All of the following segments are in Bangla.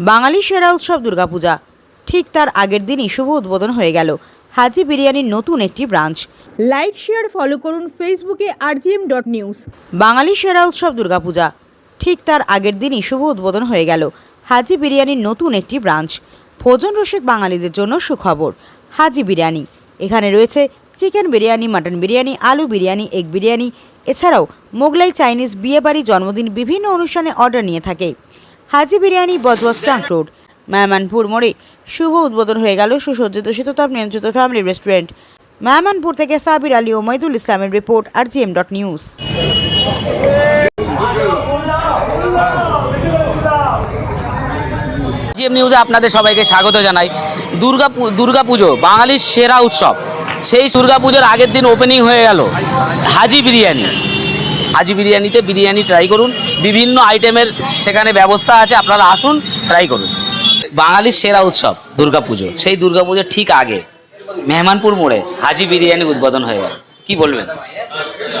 বাঙালি সেরা উৎসব দুর্গাপূজা। ঠিক তার আগের দিনই শুভ উদ্বোধন হয়ে গেল। হাজি বিরিয়ানির নতুন একটি ব্রাঞ্চ। লাইক শেয়ার ফলো করুন ফেসবুকে আরজিএম ডট নিউজ। বাঙালি সেরা উৎসব দুর্গাপূজা। ঠিক তার আগের দিনই শুভ উদ্বোধন হয়ে গেল। হাজি বিরিয়ানির নতুন একটি ব্রাঞ্চ। ভোজন রসিক বাঙালিদের জন্য সুখবর। হাজি বিরিয়ানি। এখানে রয়েছে চিকেন বিরিয়ানি মাটন বিরিয়ানি আলু বিরিয়ানি এগ বিরিয়ানি। এছাড়াও মোগলাই চাইনিজ বিয়েবাড়ি জন্মদিন বিভিন্ন অনুষ্ঠানে অর্ডার নিয়ে থাকে। Haji biryani Budge Budge trunk road. মেহমানপুর মোড়ে শুভ উদ্বোধন হয়ে গেল সুসজ্জিত শীততাপ নিয়ন্ত্রিত ফ্যামিলি রেস্টুরেন্ট। মেহমানপুর থেকে সাবির আলী মৈদুল ইসলামের রিপোর্ট আর জিএম ডট নিউজ। জিএম নিউজে আপনাদের সবাইকে স্বাগত জানাই। দুর্গা দুর্গা পুজো, বাঙালির সেরা উৎসব। সেই দুর্গা পুজোর আগের দিন ওপেনিং হয়ে গেল হাজি বিরিয়ানি। হাজি বিরিয়ানিতে বিরিয়ানি ট্রাই করুন। বিভিন্ন আইটেমের সেখানে ব্যবস্থা আছে, আপনারা আসুন ট্রাই করুন। বাঙালির সেরা উৎসব দুর্গাপুজো। সেই দুর্গাপুজোর ঠিক আগে। মেহমানপুর মোড়ে হাজি বিরিয়ানি উদ্বোধন হয়ে গেল। কি বলবেন?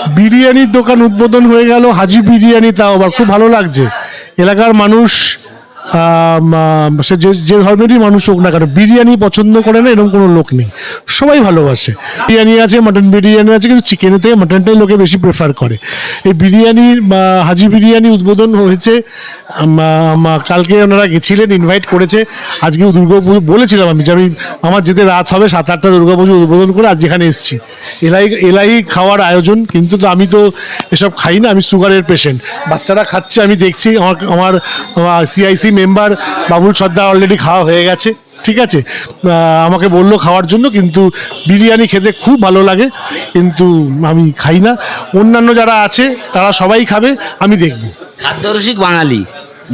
বিরিয়ানির দোকান উদ্বোধন হয়ে গেল, হাজি বিরিয়ানি, তাও আবার খুব ভালো লাগছে। এলাকার মানুষ সে যে যে ধর্মেরই মানুষ হোক না কেন, বিরিয়ানি পছন্দ করে না, এরকম কোনো লোক নেই। সবাই ভালোবাসে। বিরিয়ানি আছে মাটন বিরিয়ানি আছে, কিন্তু চিকেনের থেকে মাটনটাই লোকে বেশি প্রেফার করে। এই বিরিয়ানির হাজি বিরিয়ানি উদ্বোধন হয়েছে কালকে ওনারা গেছিলেন ইনভাইট করেছে। আজকে দুর্গা পুজো বলেছিলাম আমি যে আমি, আমার যেতে রাত হবে, সাত আটটা দুর্গা পুজো উদ্বোধন করে আজ যেখানে এসেছি। এলাই এলাই খাওয়ার আয়োজন, কিন্তু তো আমি তো এসব খাই না, আমি সুগারের পেশেন্ট বাচ্চারা খাচ্ছে, আমি দেখছি, আমার আমার CIC member Babul Sardar already খাওয়া হয়ে গেছে, ঠিক আছে? আমাকে বলল খাওয়ার জন্য, কিন্তু বিরিয়ানি খেতে খুব ভালো লাগে, কিন্তু আমি খাই না। অন্যান্য যারা আছে, তারা সবাই খাবে, আমি দেখব। খাদ্যরসিক বাঙালি।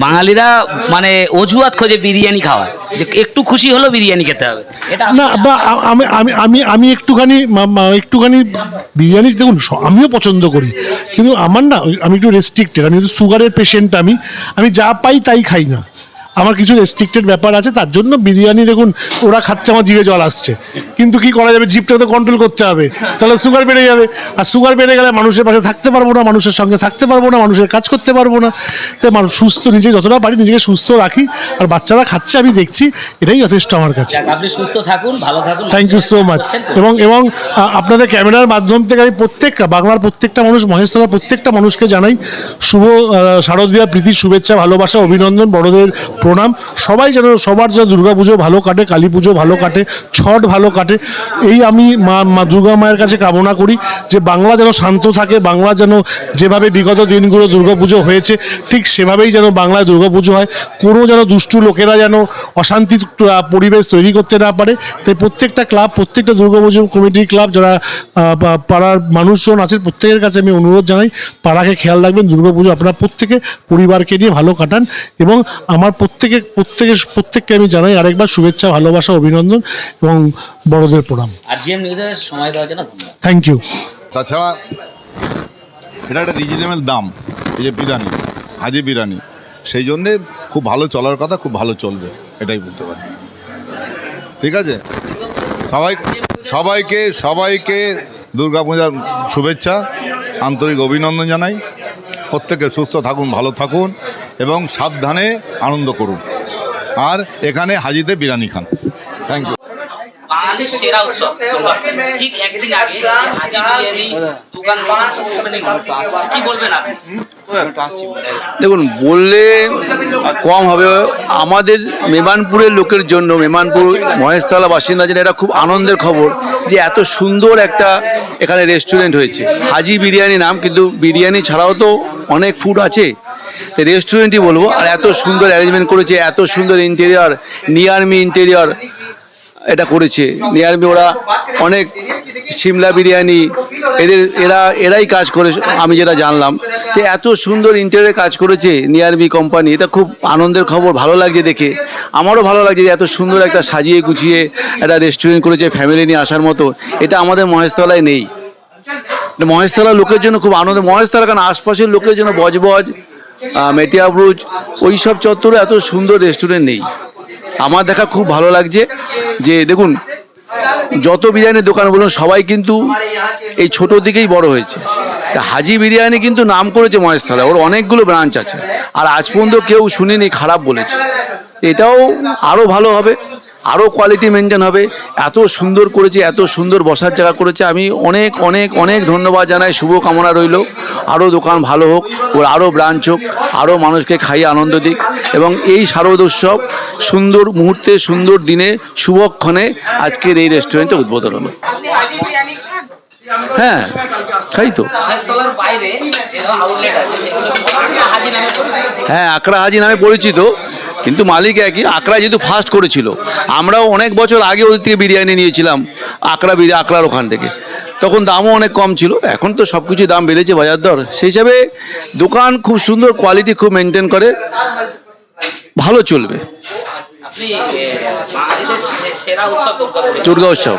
বাঙালিরা মানে অজুহাত খোঁজে বিরিয়ানি খাওয়া যে একটু খুশি হলো বিরিয়ানি খেতে হবে। না বা আমি আমি আমি আমি একটুখানি একটুখানি বিরিয়ানি দেখুন আমিও পছন্দ করি। কিন্তু আমার না আমি একটু রেস্ট্রিক্টেড আমি তো সুগারের পেশেন্ট আমি আমি যা পাই তাই খাই না। আমার কিছু রেস্ট্রিক্টেড ব্যাপার আছে তার জন্য বিরিয়ানি দেখুন ওরা খাচ্ছে আমার জিভে জল আসছে। কিন্তু কি করা যাবে জিভটা তো কন্ট্রোল করতে হবে। তাহলে সুগার বেড়ে যাবে। আর সুগার বেড়ে গেলে মানুষের পাশে থাকতে পারব না মানুষের সঙ্গে থাকতে পারব না মানুষের কাজ করতে পারব না। তাই মানুষ সুস্থ নিজে যতটা পারি নিজেকে সুস্থ রাখি। আর বাচ্চারা খাচ্ছে আমি দেখছি এটাই যথেষ্ট আমার কাছে। আপনি সুস্থ থাকুন ভালো থাকুন থ্যাংক ইউ সো মাচ এবং এবং আপনাদের ক্যামেরার মাধ্যম থেকে আমি প্রত্যেকটা বাংলার প্রত্যেকটা মানুষ মহেশতলার প্রত্যেকটা মানুষকে জানাই শুভ শারদীয়া প্রীতির শুভেচ্ছা ভালোবাসা অভিনন্দন বড়দের প্রণাম। সবাই যেন সবার যেন দুর্গা পুজো ভালো কাটে কালী পুজো ভালো কাটে, ছট ভালো কাটে, এই আমি মা মা দুর্গা মায়ের কাছে কামনা করি যে বাংলা যেন শান্ত থাকে, বাংলা যেন যেভাবে বিগত দিনগুলো দুর্গাপুজো হয়েছে, ঠিক সেভাবেই যেন বাংলায় দুর্গাপুজো হয়। কোনো যেন দুষ্টু লোকেরা যেন অশান্তি পরিবেশ তৈরি করতে না পারে। তাই প্রত্যেকটা ক্লাব, প্রত্যেকটা দুর্গাপুজো কমিটির ক্লাব, যারা পাড়ার মানুষজন আছে প্রত্যেকের কাছে আমি অনুরোধ জানাই, পাড়াকে খেয়াল রাখবেন, দুর্গাপুজো আপনারা প্রত্যেকে পরিবারকে নিয়ে ভালো কাটান এবং আমার প্রত্যেকে প্রত্যেকে প্রত্যেকের প্রত্যেককে আমি জানাই আরেকবার শুভেচ্ছা ভালোবাসা অভিনন্দন এবং বড়দের প্রণাম। আর জিএম নিউজের সময় দেওয়ার জন্য থ্যাংক ইউ তাছাড়া এটা একটা রিজনেবল দাম এই যে বিরিয়ানি হাজি বিরিয়ানি সেই জন্যে খুব ভালো চলার কথা খুব ভালো চলবে এটাই বলতে পারি। ঠিক আছে? সবাই সবাইকে সবাইকে দুর্গাপূজার শুভেচ্ছা আন্তরিক অভিনন্দন জানাই। প্রত্যেকে সুস্থ থাকুন, ভালো থাকুন এবং সাবধানে আনন্দ করুন। আর এখানে হাজিতে বিরিয়ানি খান। থ্যাংক ইউ বাঙালির সেরা উৎসব। ঠিক একদিন আগে দোকান opening কি বলবেন আপনি? দেখুন, বললে কম হবে। আমাদের মেমানপুরের লোকের জন্য, মেমানপুর মহেশতলা বাসিন্দা যেটা, এটা খুব আনন্দের খবর যে এত সুন্দর একটা এখানে রেস্টুরেন্ট হয়েছে। হাজি বিরিয়ানি নাম, কিন্তু বিরিয়ানি ছাড়াও তো অনেক ফুড আছে। রেস্টুরেন্টই বলব, আর এত সুন্দর অ্যারেঞ্জমেন্ট করেছে, এত সুন্দর ইন্টেরিয়র নিয়ারমি ইন্টেরিয়র এটা করেছে। নিয়ারমি ওরা অনেক সিমলা বিরিয়ানি, এদের, এরা, এরাই কাজ করে, আমি যেটা জানলাম। তো এত সুন্দর ইন্টেরিয়রে কাজ করেছে নিয়ারমি কোম্পানি এটা খুব আনন্দের খবর, ভালো লাগছে দেখে। আমারও ভালো লাগছে যে এত সুন্দর একটা সাজিয়ে গুছিয়ে একটা রেস্টুরেন্ট করেছে ফ্যামিলি নিয়ে আসার মতো। এটা আমাদের মহেশতলায় নেই। মহেশতলার লোকের জন্য খুব আনন্দ মহেশতলা কারণ আশপাশের লোকের জন্য বজবজ মেটিয়াবুরুজ ওই সব চত্বরে এত সুন্দর রেস্টুরেন্ট নেই। আমার দেখা খুব ভালো লাগছে যে, দেখুন, যত বিরিয়ানির দোকান বলুন, সবাই কিন্তু এই ছোট দিকেই বড় হয়েছে। হাজি বিরিয়ানি কিন্তু নাম করেছে মহেশতলা ওর অনেকগুলো ব্রাঞ্চ আছে। আর আজ পর্যন্ত কেউ শুনিনি, খারাপ বলেছে। এটাও আরও ভালো হবে। আরও কোয়ালিটি মেনটেন হবে। এত সুন্দর করেছে, এত সুন্দর বসার জায়গা করেছে। আমি অনেক অনেক অনেক ধন্যবাদ জানাই। শুভকামনা রইল। আরও দোকান ভালো হোক, ওর আরও ব্রাঞ্চ হোক আরও মানুষকে খাইয়ে আনন্দ দিক। এবং এই শারদ উৎসব সুন্দর মুহূর্তে, সুন্দর দিনে, শুভক্ষণে আজকের এই রেস্টুরেন্টে উদ্বোধন হলো। হ্যাঁ খাই তো। হ্যাঁ আকরা হাজি নামে পরিচিত। কিন্তু মালিক একই আকরা যেহেতু ফার্স্ট করেছিল, আমরাও অনেক বছর আগে ওদের থেকে বিরিয়ানি নিয়েছিলাম আকরা বিরিয়ানি আকরার ওখান থেকে। তখন দামও অনেক কম ছিল, এখন তো সব কিছু দাম বেড়েছে বাজার দর। সেই হিসাবে দোকান খুব সুন্দর কোয়ালিটি খুব মেনটেন করে, ভালো চলবে। আপনি বাঙালিদের সেরা উৎসব দুর্গা উৎসব।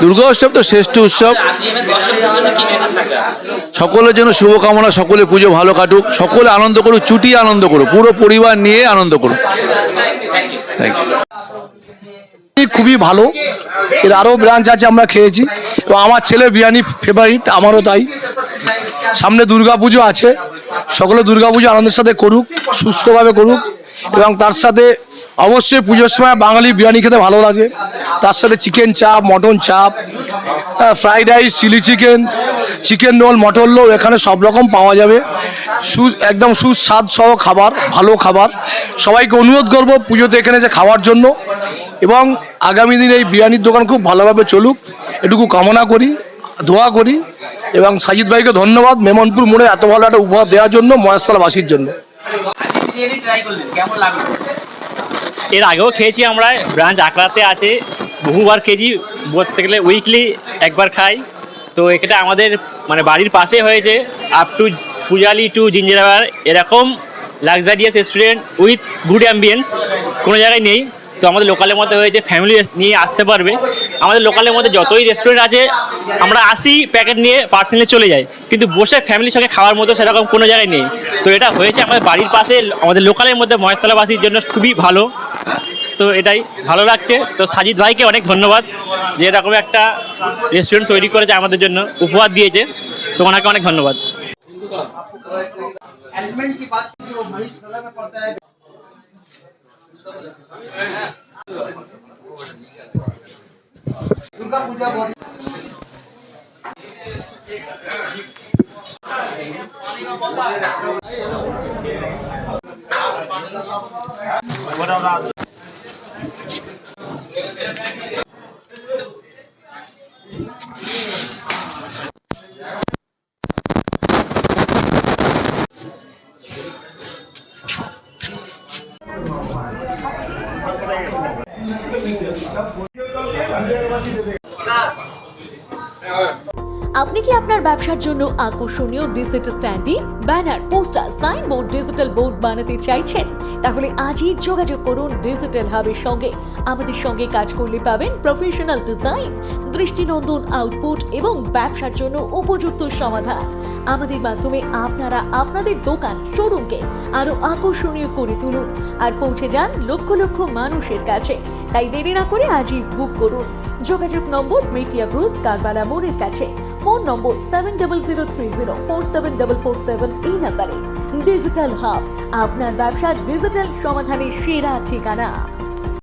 দুর্গা উৎসব তো শ্রেষ্ঠ উৎসব। আপনার? সকলের জন্য শুভকামনা সকলে পুজো ভালো কাটুক সকলে আনন্দ করুক চুটি আনন্দ করুক পুরো পরিবার নিয়ে আনন্দ করুক। খুবই ভালো। এর আরও ব্রাঞ্চ আছে আমরা খেয়েছি। এবং আমার ছেলে বিরিয়ানি ফেভারিট আমারও তাই। সামনে দুর্গাপুজো আছে। সকলে দুর্গাপুজো আনন্দের সাথে করুক সুস্থভাবে করুক এবং তার সাথে অবশ্যই পুজোর সময় বাঙালি বিরিয়ানি খেতে ভালো লাগে। তার সাথে chicken chaap mutton chaap fried rice chilli chicken chicken roll mutton roll এখানে সব রকম পাওয়া যাবে। সু, একদম সুস্বাদ সহ খাবার, ভালো খাবার। সবাইকে অনুরোধ করব পুজোতে এখানে যে খাওয়ার জন্য। এবং আগামী দিনে এই বিরিয়ানির দোকান খুব ভালোভাবে চলুক। এটুকু কামনা করি, দোয়া করি। এবং সাজিদ ভাইকে ধন্যবাদ মেমনপুর মোড়ে এত ভালো একটা উপহার দেওয়ার জন্য মহেশতলাবাসীর জন্য। ট্রাই করলেন, কেমন লাগল? এর আগেও খেয়েছি আমরা, ব্রাঞ্চ আকড়াতে আছে, বহুবার খেয়েছি, বলতে গেলে উইকলি একবার খাই। তো এটা আমাদের মানে বাড়ির পাশে হয়েছে আপ টু পূজালি টু জিঞ্জিরাবার, এরকম luxurious restaurant with good ambience কোনো জায়গায় নেই। তো আমাদের লোকালের মধ্যে হয়েছে ফ্যামিলি নিয়ে আসতে পারবে। আমাদের লোকালের মধ্যে যতই রেস্টুরেন্ট আছে, আমরা আসি প্যাকেট নিয়ে পার্সেলে চলে যাই। কিন্তু বসে ফ্যামিলির সঙ্গে খাওয়ার মতো সেরকম কোনো জায়গায় নেই। তো এটা হয়েছে আমাদের বাড়ির পাশে, আমাদের লোকালের মধ্যে মহেশতলাবাসীর জন্য খুবই ভালো। তো এটাই ভালো লাগছে। তো সাজিদ ভাইকে অনেক ধন্যবাদ যে এরকম একটা রেস্টুরেন্ট তৈরি করেছে আমাদের জন্য, উপহার দিয়েছে। তো ওনাকে অনেক ধন্যবাদ। Gracias. আপনি কি আপনার ব্যবসার জন্য আকর্ষণীয় digital standee, banner, poster, signboard, digital board বানাতে চাইছেন? তাহলে আজই যোগাযোগ করুন ডিজিটাল হাবের সঙ্গে। আমাদের সঙ্গে কাজ করলে পাবেন প্রফেশনাল ডিজাইন, দৃষ্টিনন্দন আউটপুট এবং ব্যবসার জন্য উপযুক্ত সমাধান। আমাদের মাধ্যমে আপনারা আপনাদের দোকান, শোরুমকে আরও আকর্ষণীয় করে তুলুন আর পৌঁছে যান লক্ষ লক্ষ মানুষের কাছে। তাই দেরি না করে আজই বুক করুন। যোগাযোগ নম্বর মেটিয়া ব্রুস কারবালা মোড়ের কাছে। Phone number seven double zero three zero four seven double four seven এই নাম্বারে। ডিজিটাল হাব আপনার ব্যবসার ডিজিটাল সমাধানের সেরা ঠিকানা।